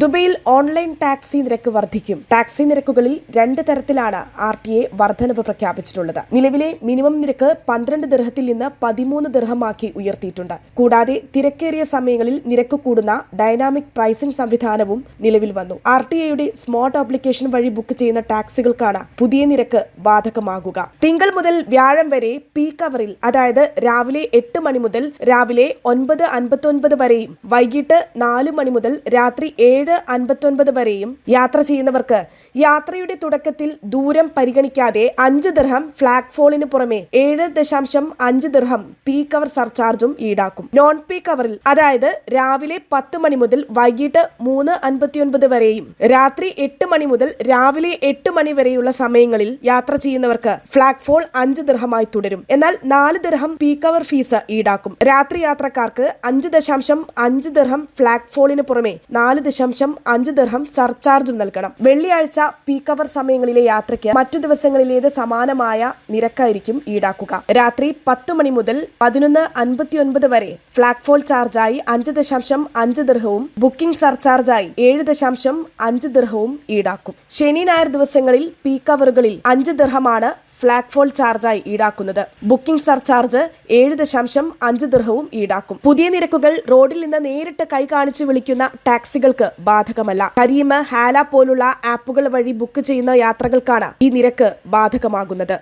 ദുബൈയിൽ online taxi നിരക്ക് വർദ്ധിക്കും. ടാക്സി നിരക്കുകളിൽ രണ്ട് തരത്തിലാണ് ആർ ടി എ വർധനവ് പ്രഖ്യാപിച്ചിട്ടുള്ളത്. നിലവിലെ മിനിമം നിരക്ക് പന്ത്രണ്ട് ദിർഹത്തിൽ നിന്ന് പതിമൂന്ന് ദിർഹമാക്കി ഉയർത്തിയിട്ടുണ്ട്. കൂടാതെ തിരക്കേറിയ സമയങ്ങളിൽ നിരക്ക് കൂടുന്ന ഡൈനാമിക് പ്രൈസിംഗ് സംവിധാനവും നിലവിൽ വന്നു. ആർ ടി എയുടെ സ്മാർട്ട് ആപ്ലിക്കേഷൻ വഴി ബുക്ക് ചെയ്യുന്ന ടാക്സികൾക്കാണ് പുതിയ നിരക്ക് ബാധകമാകുക. തിങ്കൾ മുതൽ വ്യാഴം വരെ പീക്ക് അവറിൽ അതായത് രാവിലെ എട്ട് മണി മുതൽ രാവിലെ ഒൻപത് അൻപത്തൊൻപത് വരെയും വൈകിട്ട് നാല് മണി മുതൽ രാത്രി ഏഴ് അൻപത്തൊൻപത് വരെയും യാത്ര ചെയ്യുന്നവർക്ക് യാത്രയുടെ തുടക്കത്തിൽ ദൂരം പരിഗണിക്കാതെ അഞ്ച് ദിർഹം ഫ്ലാഗ് ഫോളിന് പുറമെ ഏഴ് ദശാംശം അഞ്ച് ദിർഹം പീ കവർ സർചാർജും ഈടാക്കും. നോൺ പീ കവറിൽ അതായത് രാവിലെ പത്ത് മണി മുതൽ വൈകിട്ട് മൂന്ന് അൻപത്തിയൊൻപത് വരെയും രാത്രി എട്ട് മണി മുതൽ രാവിലെ എട്ട് മണി വരെയുള്ള സമയങ്ങളിൽ യാത്ര ചെയ്യുന്നവർക്ക് ഫ്ളാഗ് ഫോൾ അഞ്ച് ദിർഹമായി തുടരും. എന്നാൽ നാല് ദിർഹം പീ കവർ ഫീസ് ഈടാക്കും. രാത്രി യാത്രക്കാർക്ക് അഞ്ച് ദശാംശം അഞ്ച് ദിർഹം ഫ്ളാഗ് ഫോളിന് പുറമെ നാല് ദശാംശം അഞ്ച് ദർഹം സർചാർജും നൽകണം. വെള്ളിയാഴ്ച പീക്ക് അവർ സമയങ്ങളിലെ യാത്രയ്ക്ക് മറ്റു ദിവസങ്ങളിലേത് സമാനമായ നിരക്കായിരിക്കും ഈടാക്കുക. രാത്രി പത്ത് മണി മുതൽ പതിനൊന്ന് അൻപത്തിയൊൻപത് വരെ ഫ്ളാഗ് ഫോൾ ചാർജായി അഞ്ച് ദശാംശം അഞ്ച് ദർഹവും ബുക്കിംഗ് സർചാർജായി ഏഴ് ദശാംശം അഞ്ച് ദർഹവും ഈടാക്കും. ശനി ഞായർ ദിവസങ്ങളിൽ പീക്ക് അവറുകളിൽ അഞ്ച് ദിർഹമാണ് ഫ്ലാഗ് ഫോൾ ചാർജായി ഈടാക്കുന്നത്. ബുക്കിംഗ് സർചാർജ് ഏഴ് ദശാംശം അഞ്ച് ദൃഹവും ഈടാക്കും. പുതിയ നിരക്കുകൾ റോഡിൽ നിന്ന് നേരിട്ട് കൈ കാണിച്ചു വിളിക്കുന്ന ടാക്സികൾക്ക് ബാധകമല്ല. കരീമ് ഹാല പോലുള്ള ആപ്പുകൾ വഴി ബുക്ക് ചെയ്യുന്ന യാത്രകൾക്കാണ് ഈ നിരക്ക് ബാധകമാകുന്നത്.